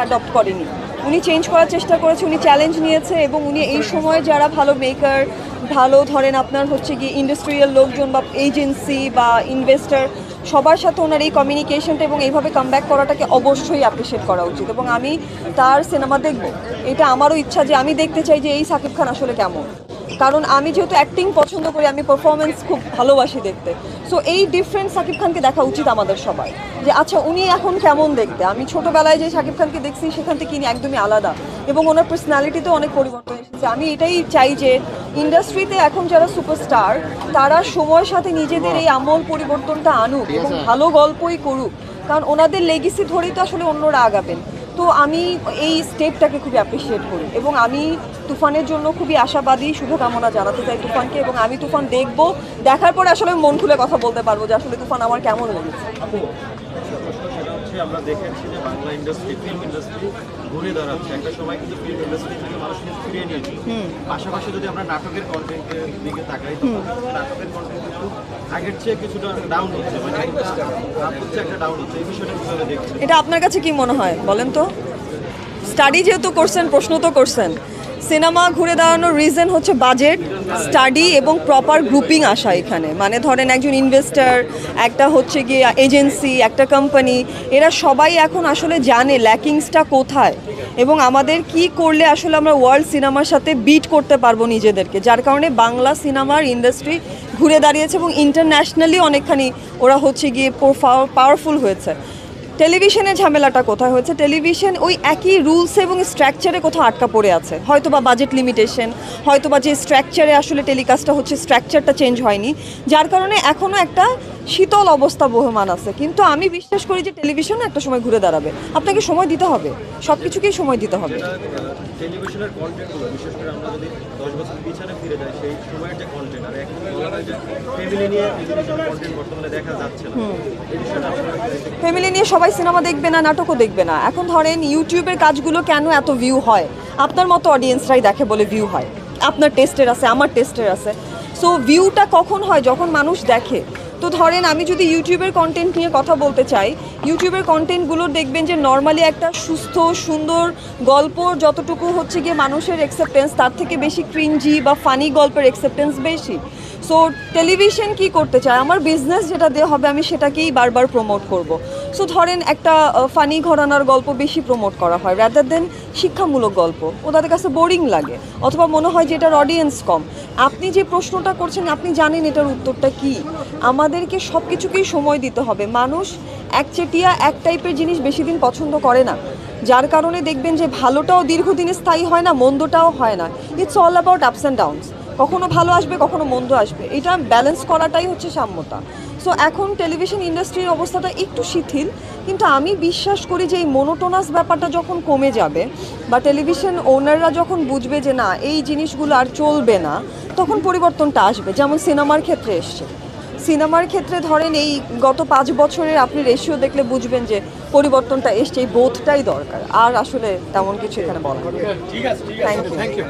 Adopt করেনি। উনি change করার চেষ্টা করেছে, উনি চ্যালেঞ্জ নিয়েছে এবং উনি এই সময় যারা ভালো মেকার ভালো ধরেন আপনার হচ্ছে গিয়ে ইন্ডাস্ট্রিয়াল লোকজন বা এজেন্সি বা ইনভেস্টার সবার সাথে ওনার এই কমিউনিকেশনটা এবং এইভাবে কামব্যাক করাটাকে অবশ্যই অ্যাপ্রিসিয়েট করা উচিত এবং আমি তার সিনেমা দেখব। এটা আমারও ইচ্ছা যে আমি দেখতে চাই যে এই সাকিব খান আসলে কেমন। কারণ আমি যেহেতু অ্যাক্টিং পছন্দ করি আমি পারফরমেন্স খুব ভালোবাসি দেখতে। সো এই ডিফারেন্ট সাকিব খানকে দেখা উচিত আমাদের সবাই যে আচ্ছা উনি এখন কেমন দেখতে? আমি ছোটোবেলায় যে সাকিব খানকে দেখছি সেখান থেকে ইনি একদমই আলাদা। এবং ওনার পার্সোনালিটিতেও অনেক পরিবর্তন এসেছে। আমি এটাই চাই যে ইন্ডাস্ট্রিতে এখন যারা সুপারস্টার তারা সময়ের সাথে নিজেদের এই আমল পরিবর্তনটা আনুক এবং ভালো গল্পই করুক। কারণ ওনাদের লেগেসি ধরেই তো আসলে অন্যরা আগাবেন। তো আমি এই স্টেপটাকে খুবই অ্যাপ্রিসিয়েট করি এবং আমি তুফানের জন্য খুবই আশাবাদী শুভকামনা জানাতে চাই তুফানকে এবং আমি তুফান দেখব। দেখার পরে আসলে মন খুলে কথা বলতে পারব যে আসলে তুফান আমার কেমন লেগেছে। আমরা দেখেছি যে বাংলা ইন্ডাস্ট্রি ফিল্ম ইন্ডাস্ট্রি ঘুরে দাঁড়াচ্ছে। একটা সময় কিন্তু ফিল্ম ইন্ডাস্ট্রি থেকে মানুষ ফিরিয়ে নিয়েছে। পাশাপাশি যদি আমরা নাটকের কন্টেন্টের দিকে তাকাই তখন নাটকের কন্টেন্ট কিন্তু আগের চেয়ে কিছুটা ডাউন হচ্ছে মানে একটা ডাউন হচ্ছে, এই বিষয়টা কীভাবে দেখছেন এটা আপনার কাছে কি মনে হয়, বলেন তো? স্টাডি যেহেতু করছেন, প্রশ্ন তো করছেন সিনেমা ঘুরে দাঁড়ানোর রিজন হচ্ছে বাজেট স্টাডি এবং প্রপার গ্রুপিং আসা এখানে। মানে ধরেন একজন ইনভেস্টর একটা হচ্ছে গিয়ে এজেন্সি একটা কোম্পানি এরা সবাই এখন আসলে জানে ল্যাকিংসটা কোথায় এবং আমাদের কি করলে আসলে আমরা ওয়ার্ল্ড সিনেমার সাথে বিট করতে পারব নিজেদেরকে। যার কারণে বাংলা সিনেমার ইন্ডাস্ট্রি ঘুরে দাঁড়িয়েছে এবং ইন্টারন্যাশনালি অনেকখানি ওরা হচ্ছে গিয়ে পাওয়ারফুল হয়েছে। টেলিভিশনের ঝামেলাটা কোথায় হয়েছে? টেলিভিশন ওই একই রুলস এবং স্ট্রাকচারে কোথাও আটকা পড়ে আছে। হয়তো বা বাজেট লিমিটেশন হয়তো বা যে স্ট্রাকচারে আসলে টেলিকাস্টটা হচ্ছে, স্ট্রাকচারটা চেঞ্জ হয়নি, যার কারণে এখনও একটা শীতল অবস্থা বহমান আছে। কিন্তু আমি বিশ্বাস করি যে টেলিভিশন একটা সময় ঘুরে দাঁড়াবে। আপনাকে সময় দিতে হবে। সব কিছুকেই সময় দিতে হবে। টেলিভিশনের কন্টেন্টগুলো বিশেষ করে আমরা যদি দশ বছর পিছনে ফিরে যাই, সেই সময়ের যে কন্টেন্ট আর এখন ফ্যামিলি নিয়ে বর্তমানে দেখা যাচ্ছে না। এই বিষয়টা আপনারা ফ্যামিলি নিয়ে সবাই সিনেমা দেখবে না নাটকও দেখবে না। এখন ধরেন ইউটিউবের কাজগুলো কেন এত ভিউ হয়? আপনার মতো অডিয়েন্সরাই দেখে বলে ভিউ হয়। আপনার টেস্টের আছে আমার টেস্টের আছে। সো ভিউটা কখন হয়? যখন মানুষ দেখে। তো ধরেন আমি যদি ইউটিউবের কন্টেন্ট নিয়ে কথা বলতে চাই ইউটিউবের কন্টেন্টগুলো দেখবেন যে নর্মালি একটা সুস্থ সুন্দর গল্প যতটুকু হচ্ছে গিয়ে মানুষের অ্যাকসেপ্টেন্স তার থেকে বেশি ক্রিঞ্জি বা ফানি গল্পের অ্যাকসেপ্টেন্স বেশি। সো টেলিভিশন কি করতে চায়? আমার বিজনেস যেটা দেওয়া হবে, আমি সেটাকেই বারবার প্রমোট করব। সো ধরেন একটা ফানি ঘরানার গল্প বেশি প্রমোট করা হয় রাদার দেন শিক্ষামূলক গল্প। ও তাদের কাছে বোরিং লাগে, অথবা মনে হয় যে এটার অডিয়েন্স কম। আপনি যে প্রশ্নটা করছেন, আপনি জানেন এটার উত্তরটা কি। আমাদেরকে সব কিছুকেই সময় দিতে হবে। মানুষ একচেটিয়া এক টাইপের জিনিস বেশি দিন পছন্দ করে না। যার কারণে দেখবেন যে ভালোটাও দীর্ঘদিনে স্থায়ী হয় না, মন্দটাও হয় না। It's all about ups and downs কখনো ভালো আসবে কখনো মন্দ আসবে। এটা ব্যালেন্স করাটাই হচ্ছে সাম্যতা। সো এখন টেলিভিশন ইন্ডাস্ট্রির অবস্থাটা একটু শিথিল কিন্তু আমি বিশ্বাস করি যে এই মোনোটোনাস ব্যাপারটা যখন কমে যাবে বা টেলিভিশন ওনাররা যখন বুঝবে যে না এই জিনিসগুলো আর চলবে না তখন পরিবর্তনটা আসবে। যেমন সিনেমার ক্ষেত্রে এসছে। সিনেমার ক্ষেত্রে ধরেন এই গত পাঁচ বছরের আপনি রেশিও দেখলে বুঝবেন যে পরিবর্তনটা এসছে এই বোধটাই দরকার। আর আসলে তেমন কিছু এখানে বলা থ্যাংক ইউ